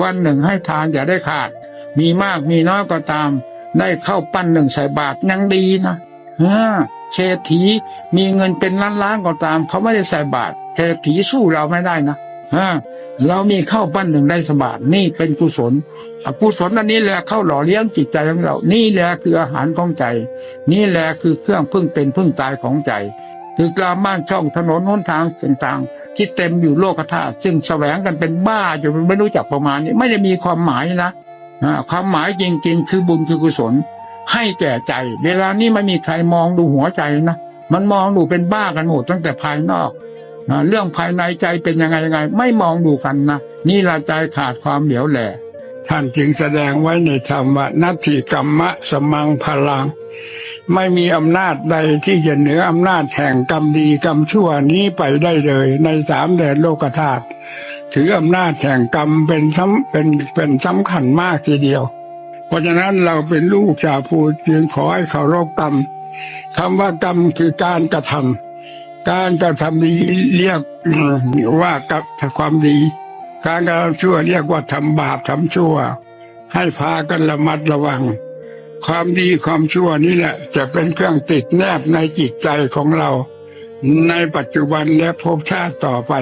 วันหนึ่งให้ทานอย่าได้ขาด มีมากมีน้อยก็ตาม ได้เข้าปั้นหนึ่งใส่บาทยังดีนะเออเศรษฐีมีเงินเป็นล้านล้านก็ตาม เขาไม่ได้ใส่บาทเศรษฐีสู้เราไม่ได้นะเออเรามีเข้าปั้นหนึ่งได้สบาทนี่เป็นกุศลกุศลอันนี้แหละเข้าหล่อเลี้ยงจิตใจของเรา นี่แหละคืออาหารของใจ นี่แหละคือเครื่องพึ่งเป็นพึ่งตายของใจ คือกลามบ้านช่องถนนหนทางต่างๆ ที่เต็มอยู่โลกธาตุซึ่งแสวงกันเป็นบ้าอยู่ไม่รู้จักประมาณนี้ ไม่ได้มีความหมายนะความหมายจริง ๆ คือบุญคือกุศล ให้แก่ใจ เวลานี้ไม่มีใครมองดูหัวใจนะมันมองดูเป็นบ้ากันหมดตั้งแต่ภายนอกนะเรื่องภายในใจเป็นยังไงยังไง ไม่มองดูกันนะนี่ละใจขาดความเหลียวแหล่ ท่านจึงแสดงไว้ในธรรมว่านัตถิกรรมะสมังพลัง ไม่มีอำนาจใดที่จะเหนืออำนาจแห่งกรรมดีกรรมชั่วนี้ไปได้เลย ในสามแดนโลกธาตุถืออำนาจแห่งกรรมเป็นสำเป็นเป็นสำคัญมากทีเดียว เพราะฉะนั้นเราเป็นลูกชาวพูดจึงขอให้เคารพกรรมคำว่ากรรมคือการกระทำการกระทำดีเรียกว่ากับความดี การกระทำชั่วเรียกว่าทำบาปทำชั่ว ให้พากันระมัดระวัง ความดีความชั่วนี่แหละ จะเป็นเครื่องติดแนบในจิตใจของเรา ในปัจจุบันและภพชาติต่อไป